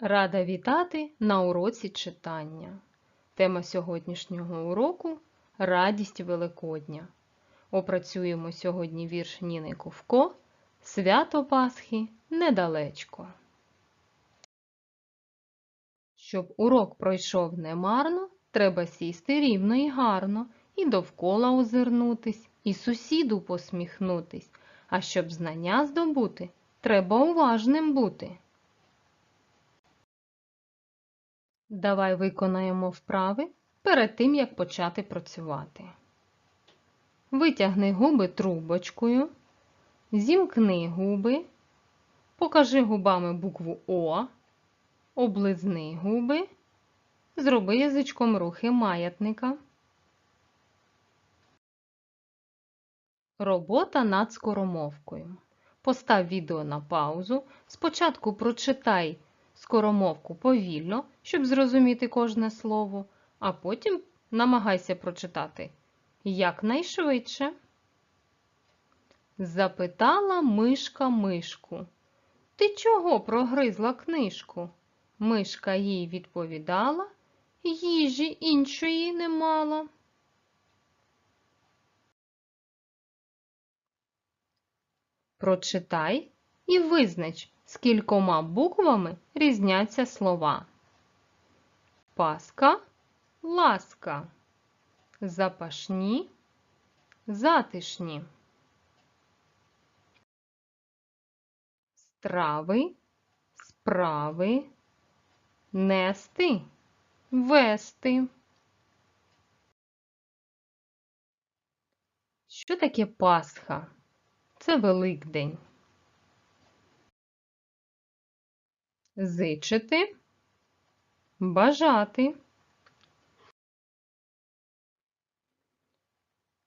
Рада вітати на уроці читання. Тема сьогоднішнього уроку Радість Великодня. Опрацюємо сьогодні вірш Ніни Ковко Свято Пасхи недалечко. Щоб урок пройшов немарно, треба сісти рівно і гарно, і довкола озирнутись, і сусіду посміхнутись. А щоб знання здобути, треба уважним бути. Давай виконаємо вправи перед тим, як почати працювати. Витягни губи трубочкою, зімкни губи, покажи губами букву О, облизни губи, зроби язичком рухи маятника. Робота над скоромовкою. Постав відео на паузу. Спочатку прочитай скоромовку повільно, щоб зрозуміти кожне слово, а потім намагайся прочитати якнайшвидше. Запитала мишка мишку. Ти чого прогризла книжку? Мишка їй відповідала, їжі іншої не мала. Прочитай і визнач, скількома буквами різняться слова. Паска, ласка, запашні, затишні. Страви, справи, нести, вести. Що таке Пасха? Це Великдень. Зичити, бажати.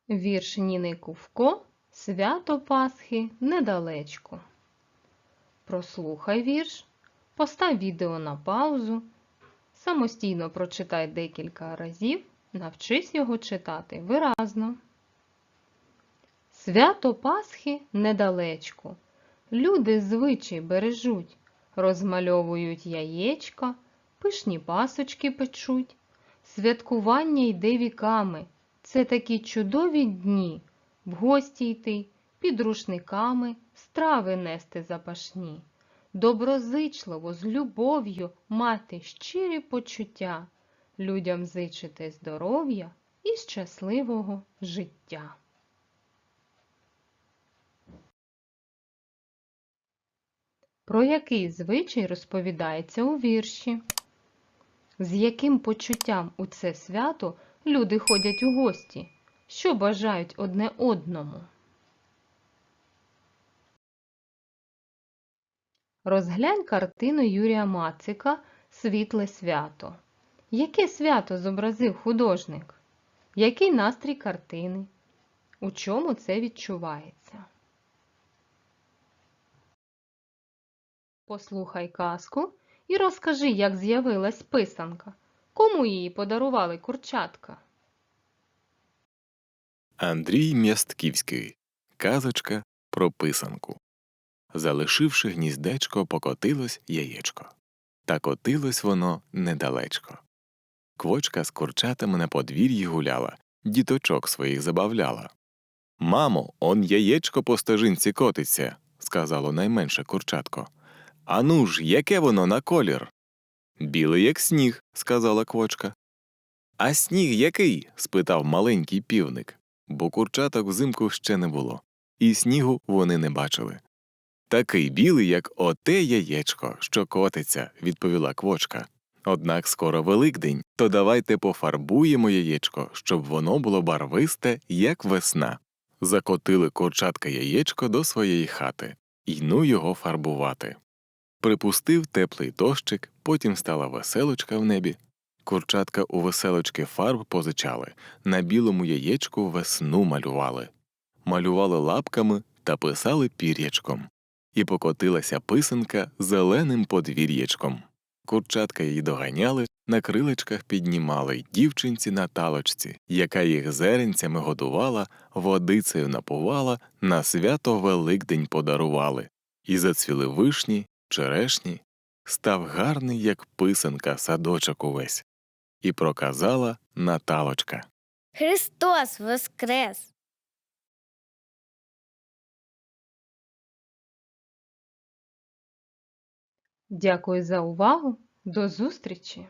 Вірш Ніни Кувко Свято Пасхи недалечко. Прослухай вірш, постав відео на паузу, самостійно прочитай декілька разів, навчись його читати виразно. Свято Пасхи недалечко. Люди звичай бережуть, розмальовують яєчка, пишні пасочки печуть. Святкування йде віками. Це такі чудові дні. В гості йти, під рушниками, страви нести запашні. Доброзичливо, з любов'ю мати щирі почуття, людям зичити здоров'я і щасливого життя. Про який звичай розповідається у вірші? З яким почуттям у це свято люди ходять у гості? Що бажають одне одному? Розглянь картину Юрія Мацика Світле свято. Яке свято зобразив художник? Який настрій картини? У чому це відчувається? Послухай казку і розкажи, як з'явилась писанка. Кому її подарували курчатка? Андрій М'ястківський. Казочка про писанку. Залишивши гніздечко, покотилось яєчко. Та котилось воно недалечко. Квочка з курчатами на подвір'ї гуляла, діточок своїх забавляла. Мамо, он яєчко по стежинці котиться, сказало найменше курчатко. Ану ж, яке воно на колір? Білий, як сніг, сказала квочка. А сніг який? спитав маленький півник, бо курчаток взимку ще не було, і снігу вони не бачили. Такий білий, як оте яєчко, що котиться, відповіла квочка. Однак скоро Великдень, то давайте пофарбуємо яєчко, щоб воно було барвисте, як весна. Закотили курчатка яєчко до своєї хати, і ну його фарбувати. Припустив теплий дощик, потім стала веселочка в небі. Курчатка у веселочки фарб позичали, на білому яєчку весну малювали. Малювали лапками та писали пір'ячком. І покотилася писанка зеленим подвір'ячком. Курчатка її доганяли, на крилечках піднімали й дівчинці на талочці, яка їх зеренцями годувала, водицею напувала, на свято Великдень подарували. І зацвіли вишні, черешні, став гарний, як писанка, садочок увесь. І проказала Наталочка. Христос воскрес! Дякую за увагу. До зустрічі!